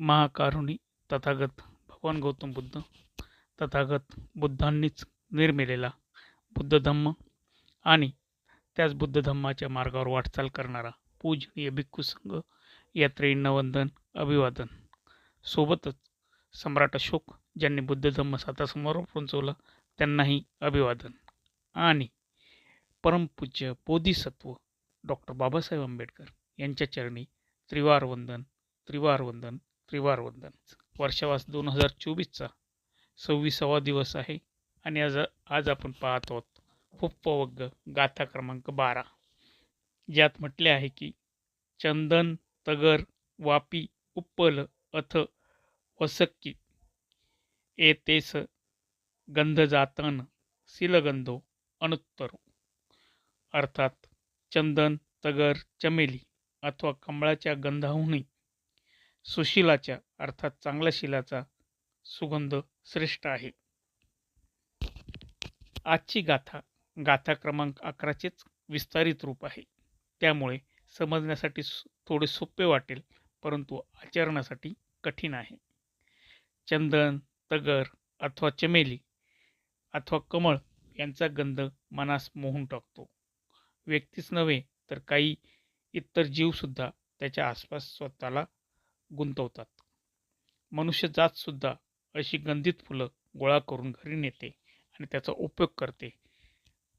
महाकारुणी तथागत भगवान गौतम बुद्ध तथागत बुद्धांनीच निर्मिलेला बुद्ध धम्म आणि त्याच बुद्ध धम्माच्या मार्गावर वाटचाल करणारा पूजनीय भिक्खू संघ यात्रेंना वंदन अभिवादन. सोबतच सम्राट अशोक ज्यांनी बुद्ध धम्म सातासमोर पोहोचवलं त्यांनाही अभिवादन. आणि परमपूज्य बोधिसत्व डॉक्टर बाबासाहेब आंबेडकर यांच्या चरणी त्रिवार वंदन त्रिवार वंदन त्रिवार वंदन. वर्षावास दोन हजार चोवीसचा सव्वीसावा दिवस आहे आणि आज आज आपण पाहत आहोत हुप्पवग्ग गाथा क्रमांक बारा. ज्यात म्हटले आहे की चंदन तगर वापी उप्पल अथ वसक्की एतेस गंधजातन शिलगंधो अनुत्तरो. अर्थात चंदन तगर चमेली अथवा कमळाच्या गंधाहूनही सुशिलाच्या अर्थात चांगल्या शिलाचा सुगंध श्रेष्ठ आहे. आजची गाथा गाथा क्रमांक अकराचेच विस्तारित रूप आहे. त्यामुळे समजण्यासाठी थोडे सोपे वाटेल परंतु आचरणासाठी कठीण आहे. चंदन तगर अथवा चमेली अथवा कमळ यांचा गंध मनास मोहून टाकतो. व्यक्तीच नव्हे तर काही इतर जीवसुद्धा त्याच्या आसपास स्वतःला गुंतवतात. मनुष्य जातसुद्धा अशी गंधित फुलं गोळा करून घरी नेते आणि त्याचा उपयोग करते.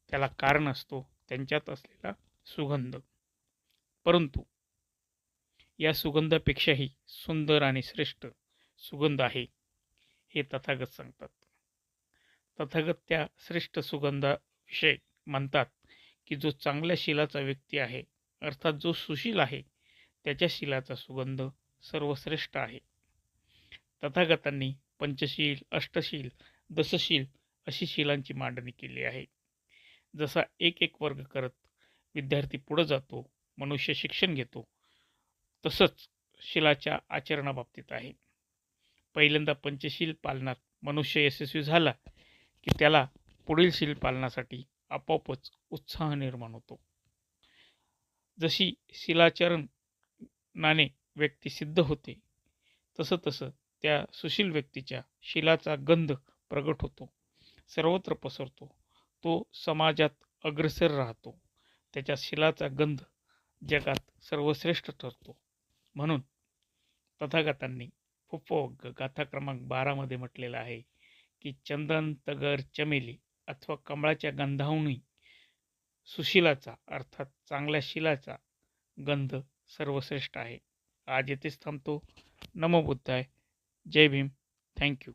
त्याला कारण असतो त्यांच्यात असलेला सुगंध. परंतु या सुगंधापेक्षाही सुंदर आणि श्रेष्ठ सुगंध आहे हे तथागत सांगतात. तथागत त्या श्रेष्ठ सुगंधाविषयी म्हणतात की जो चांगल्या शिलाचा व्यक्ती आहे अर्थात जो सुशील आहे त्याच्या शिलाचा सुगंध सर्वश्रेष्ठ आहे. तथागतांनी पंचशील अष्टशील दसशील अशी शिलांची मांडणी केली आहे. जसा एक एक वर्ग करत विद्यार्थी पुढं जातो मनुष्य शिक्षण घेतो तसंच शिलाच्या आचरणाबाबतीत आहे. पहिल्यांदा पंचशील पालनात मनुष्य यशस्वी झाला की त्याला पुढील शील पालनासाठी आपोआपच उत्साह निर्माण होतो. जशी शिलाचरणाने व्यक्ती सिद्ध होते. तसं तसं त्या सुशील व्यक्तीच्या शिलाचा गंध प्रगट होतो. सर्वत्र पसरतो. तो समाजात अग्रसर राहतो. त्याच्या शिलाचा गंध जगात सर्वश्रेष्ठ ठरतो. म्हणून तथागतांनी फुप्पवग्ग गाथा क्रमांक बारामध्ये म्हटलेलं आहे की चंदन तगर चमेली अथवा कमळाच्या गंधाहूनही सुशिलाचा अर्थात चांगल्या शिलाचा गंध सर्वश्रेष्ठ आहे. आज येथेच थांबतो. नमो बुद्धाय. जय भीम. थँक्यू